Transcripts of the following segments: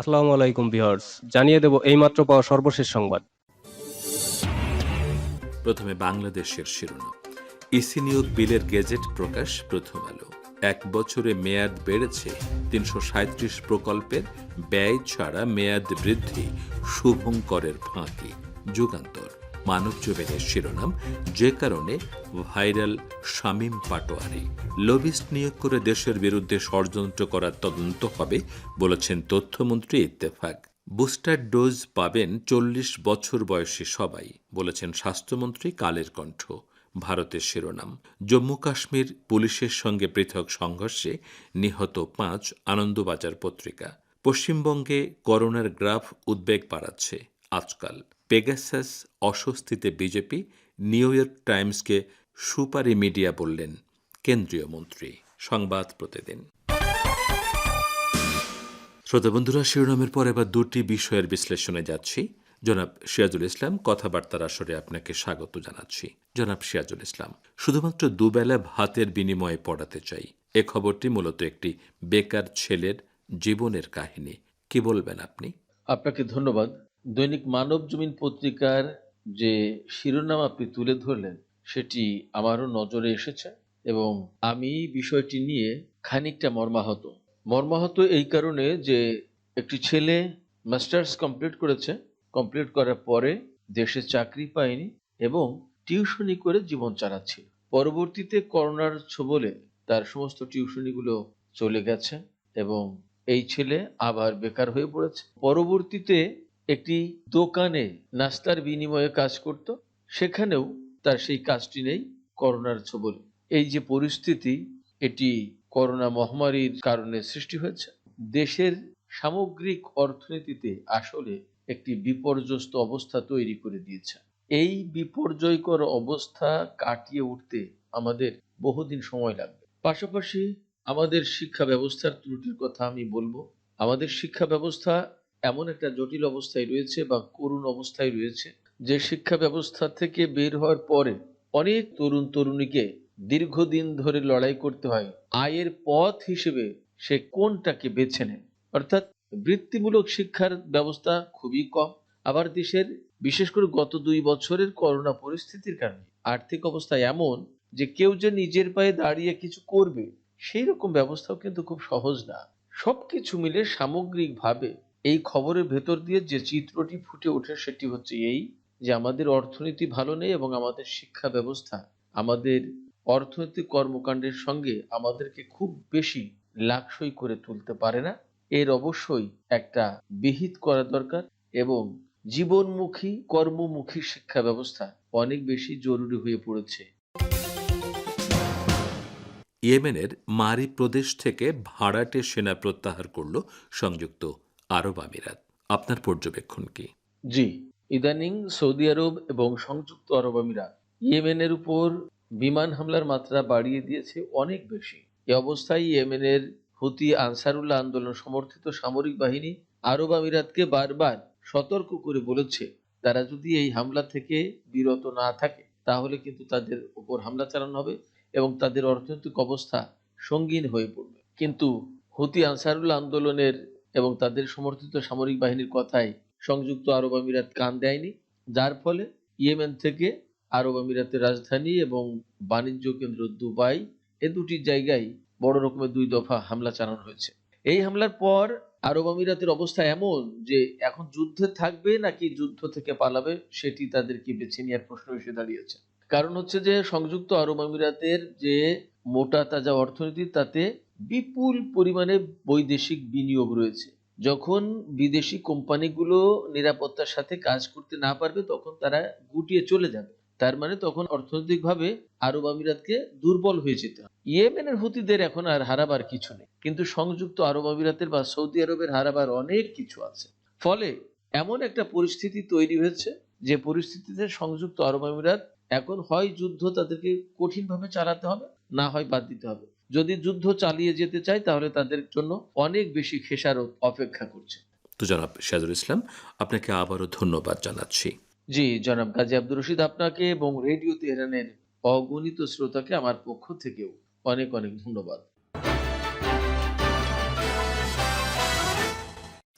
আসসালামু আলাইকুম ভিউয়ার্স, জানিয়ে দেব এইমাত্র পাওয়া সর্বশেষ সংবাদ। প্রথমে বাংলাদেশের শিরোনাম। ইসি নিয়োগ বিলের গেজেট প্রকাশ প্রথম আলো। এক বছরে মেয়াদ বেড়েছে তিনশো সাঁত্রিশ প্রকল্পের ব্যয় ছাড়া মেয়াদ বৃদ্ধি শুভঙ্করের ফাঁকি। যুগান্তর। মানব জমিনের শিরোনাম, যে কারণে ভাইরাল শামীম পাটোয়ারি। লবিস্ট নিয়োগ করে দেশের বিরুদ্ধে ষড়যন্ত্র করার তদন্ত হবে বলেছেন তথ্যমন্ত্রী ইত্তেফাক। বুস্টার ডোজ পাবেন চল্লিশ বছর বয়সী সবাই, বলেছেন স্বাস্থ্যমন্ত্রী কালের কণ্ঠ। ভারতের শিরোনাম, জম্মু কাশ্মীর পুলিশের সঙ্গে পৃথক সংঘর্ষে নিহত পাঁচ আনন্দবাজার পত্রিকা। পশ্চিমবঙ্গে করোনার গ্রাফ উদ্বেগ বাড়াচ্ছে আজকাল। পেগাসাস অস্বস্তিতে বিজেপি নিউ ইয়র্ক টাইমসকে সুপারি মিডিয়া বললেন কেন্দ্রীয় মন্ত্রী। সংবাদ প্রতিদিন। শ্রোতা বন্ধুরা, শিরোনামের পর এবার দুটি বিষয়ের বিশ্লেষণে যাচ্ছি। জনাব সিরাজুল ইসলাম, কথাবার্তার আসরে আপনাকে স্বাগত জানাচ্ছি। জনাব সিরাজুল ইসলাম, শুধুমাত্র দুবেলা ভাতের বিনিময়ে পড়াতে চাই। এ খবরটি মূলত একটি বেকার ছেলের জীবনের কাহিনী। কি বলবেন আপনি? আপনাকে ধন্যবাদ। দৈনিক মানব জমিন পত্রিকার যে শিরোনাম আপনি তুলে ধরলেন, সেটি আমারও নজরে এসেছে এবং আমি বিষয়টি নিয়ে খানিকটা মর্মাহত। মর্মাহত এই কারণে যে একটি ছেলে মাস্টার্স কমপ্লিট করেছে। কমপ্লিট করার পরে দেশে চাকরি পায়নি এবং টিউশনি করে জীবন চালাচ্ছিল। পরবর্তীতে করোনার ছোবলে তার সমস্ত টিউশনিগুলো চলে গেছে এবং এই ছেলে আবার বেকার হয়ে পড়েছে। পরবর্তীতে একটি দোকানে নাস্তার বিনিময়ে কাজ করত, সেখানেও তার সেই কাজটি নেই করোনার ছবলে। এই যে পরিস্থিতি, এটি করোনা মহামারীর কারণে সৃষ্টি হয়েছে। দেশের সামগ্রিক অর্থনীতিতে আসলে একটি বিপর্যস্ত অবস্থা তৈরি করে দিয়েছে। এই বিপর্যয়কর অবস্থা কাটিয়ে উঠতে আমাদের বহুদিন সময় লাগবে। পাশাপাশি আমাদের শিক্ষা ব্যবস্থার ত্রুটির কথা আমি বলব। আমাদের শিক্ষা ব্যবস্থা এমন একটা জটিল অবস্থায় রয়েছে বা করুণ অবস্থায় রয়েছে যে শিক্ষা ব্যবস্থা থেকে বের হওয়ার পরে অনেক তরুণ তরুণীকে দীর্ঘদিন ধরে লড়াই করতে হয়। আয়ের পথ হিসেবে সে কোনটাকে বেছে নেয়? অর্থাৎ বৃত্তিমূলক শিক্ষার ব্যবস্থা খুবই কম। আবার দেশের বিশেষ করে গত দুই বছরের করোনা পরিস্থিতির কারণে আর্থিক অবস্থা এমন যে কেউ যে নিজের পায়ে দাঁড়িয়ে কিছু করবে সেই রকম ব্যবস্থাও কিন্তু খুব সহজ না। সবকিছু মিলে সামগ্রিকভাবে এই খবরের ভেতর দিয়ে যে চিত্রটি ফুটে ওঠে সেটি হচ্ছে এই যে আমাদের অর্থনীতি ভালো নেই এবং আমাদের শিক্ষা ব্যবস্থা, আমাদের অর্থনৈতিক কর্মকাণ্ডের সঙ্গে আমাদেরকে খুব বেশি লাকসই করে তুলতে পারে না। এর অবশ্যই একটা বিহিত করা দরকার এবং জীবনমুখী, কর্মমুখী শিক্ষা ব্যবস্থা অনেক বেশি জরুরি হয়ে পড়েছে। ইয়েমেনের মারি প্রদেশ থেকে ভাড়াটে সেনা প্রত্যাহার করল সংযুক্ত আরব আমিরাত। আপনার পর্যবেক্ষণ কি? জি, ইদানিং সৌদি আরব এবং সংযুক্ত আরব আমিরাত ইয়েমেনের উপর বিমান হামলার মাত্রা বাড়িয়ে দিয়েছে অনেক বেশি। এ অবস্থায় ইয়েমেনের হুতি আনসারুল্লাহ আন্দোলন সমর্থিত সামরিক বাহিনী আরব আমিরাতকে বারবার সতর্ক করে বলেছে, তারা যদি এই হামলা থেকে বিরত না থাকে, তাহলে কিন্তু তাদের উপর হামলা চালানো হবে এবং তাদের অর্থনৈতিক অবস্থা সঙ্গীন হয়ে পড়বে। কিন্তু হুতি আনসারুল্লাহ আন্দোলনের এবং তাদের সমর্থিত সামরিক বাহিনীর কথায় সংযুক্ত আরব আমিরাত কান দেয়নি, যার ফলে ইয়েমেন থেকে আরব আমিরাতের রাজধানী এবং বাণিজ্য কেন্দ্র দুবাই এ দুটি জায়গায় বড় রকমের দুই দফা হামলা চালানো হয়েছে। এই হামলার পর আরব আমিরাতের অবস্থা এমন যে এখন যুদ্ধে থাকবে নাকি যুদ্ধ থেকে পালাবে সেটি তাদেরকে বেছে নেওয়ার প্রশ্ন এসে দাঁড়িয়েছে। কারণ হচ্ছে যে সংযুক্ত আরব আমিরাতের যে মোটা তাজা অর্থনীতি তাতে বিপুল পরিমাণে বৈদেশিক বিনিয়োগ রয়েছে। যখন বিদেশি কোম্পানিগুলো নিরাপত্তার সাথে কাজ করতে না পারবে, তখন তারা গুটিয়ে চলে যাবে। তার মানে তখন অর্থনৈতিকভাবে আরব আমিরাতকে দুর্বল হয়ে যেতে হবে। ইয়েমেনের হুতিদের এখন আর হারাবার কিছু নেই। কিন্তু সংযুক্ত আরব আমিরাতের বা সৌদি আরবের হারাবার অনেক কিছু আছে। ফলে এমন একটা পরিস্থিতি তৈরি হয়েছে যে পরিস্থিতিতে সংযুক্ত আরব আমিরাত এখন হয় যুদ্ধ তাদেরকে কঠিনভাবে চালাতে হবে, না হয় বাদ দিতে হবে। যদি যুদ্ধ চালিয়ে যেতে চায় তাহলে তাদের জন্য অনেক বেশি খেসারত অপেক্ষা করছে। তো জনাব সিরাজুল ইসলাম আপনাকে আবারও ধন্যবাদ জানাচ্ছি। জি জনাব গাজী আব্দুর রশিদ আপনাকে এবং রেডিও তেহরানের অগণিত শ্রোতাকে আমার পক্ষ থেকেও অনেক অনেক ধন্যবাদ।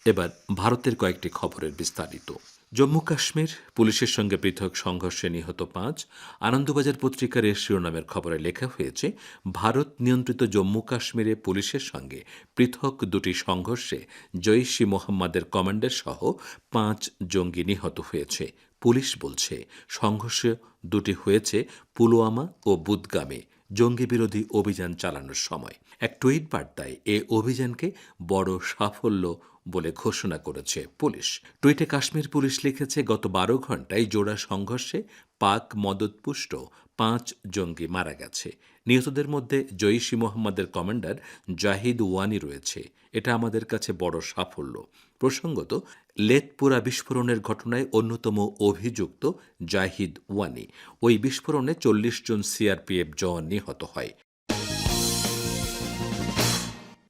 এবার ভারতের কয়েকটি খবরের বিস্তারিত। জম্মু কাশ্মীর পুলিশের সঙ্গে পৃথক সংঘর্ষে নিহত পাঁচ, আনন্দবাজার পত্রিকার এর শিরোনামের খবরে লেখা হয়েছে, ভারত নিয়ন্ত্রিত জম্মু কাশ্মীরে পুলিশের সঙ্গে পৃথক দুটি সংঘর্ষে জৈশ মোহাম্মদের কমান্ডার সহ পাঁচ জঙ্গি নিহত হয়েছে। পুলিশ বলছে, সংঘর্ষ দুটি হয়েছে পুলওয়ামা ও বুদগামে। জঙ্গি বিরোধী অভিযান চালানোর সময়। এক টুইট বার্তায় এ অভিযানকে বড় সাফল্য বলে ঘোষণা করেছে পুলিশ। টুইটে কাশ্মীর পুলিশ লিখেছে, গত বারো ঘন্টায় জোড়া সংঘর্ষে পাক মদতপুষ্ট পাঁচ জঙ্গি মারা গেছে। নিহতদের মধ্যে জৈশি মোহাম্মদের কমান্ডার জাহিদ ওয়ানি রয়েছে। এটা আমাদের কাছে বড় সাফল্য। প্রসঙ্গত লেতপুরা বিস্ফোরণের ঘটনায় অন্যতম অভিযুক্ত জাহিদ ওয়ানি। ওই বিস্ফোরণে চল্লিশ জন সিআরপিএফ জওয়ান নিহত হয়।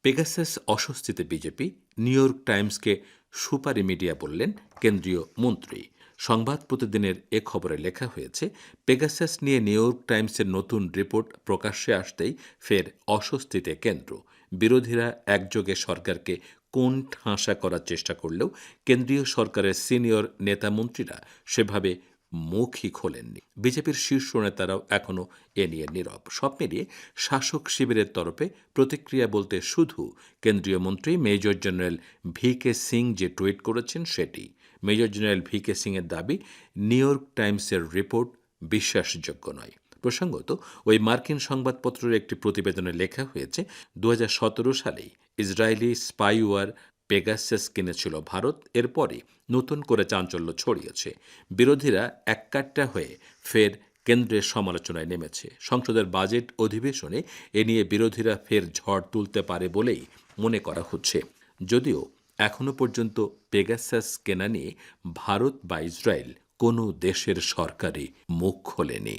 পেগাসাস অস্বস্তিতে বিজেপি, নিউ ইয়র্ক টাইমসকে সুপারি মিডিয়া বললেন কেন্দ্রীয় মন্ত্রী। সংবাদ প্রতিদিনের এ খবরে লেখা হয়েছে, পেগাসাস নিয়ে নিউ ইয়র্ক টাইমসের নতুন রিপোর্ট প্রকাশ্যে আসতেই ফের অস্বস্তিতে কেন্দ্র। বিরোধীরা একযোগে সরকারকে কোন ঠাঁসা করার চেষ্টা করলেও কেন্দ্রীয় সরকারের সিনিয়র নেতামন্ত্রীরা সেভাবে মুখই খোলেননি। বিজেপির শীর্ষ নেতারাও এখনও এ নিয়ে নীরব। সব মিলিয়ে শাসক শিবিরের তরফে প্রতিক্রিয়া বলতে শুধু কেন্দ্রীয় মন্ত্রী major general V K Singh যে টুইট করেছেন সেটি। মেজর জেনারেল ভি কে সিংয়ের দাবি, নিউ ইয়র্ক টাইমসের রিপোর্ট বিশ্বাসযোগ্য নয়। প্রসঙ্গত, ওই মার্কিন সংবাদপত্রের একটি প্রতিবেদনে লেখা হয়েছে দু হাজার সতেরো সালেই ইসরায়েলি স্পাইওয়ার পেগাসাস কিনেছিল ভারত এরপরে নতুন করে চাঞ্চল্য ছড়িয়েছে। বিরোধীরা এককাট্টা হয়ে ফের কেন্দ্রের সমালোচনায় নেমেছে। সংসদের বাজেট অধিবেশনে এ নিয়ে বিরোধীরা ফের ঝড় তুলতে পারে বলেই মনে করা হচ্ছে। যদিও এখনও পর্যন্ত পেগাসাস কেনা নিয়ে ভারত বা ইসরায়েল কোনো দেশের সরকারই মুখ খোলেনি।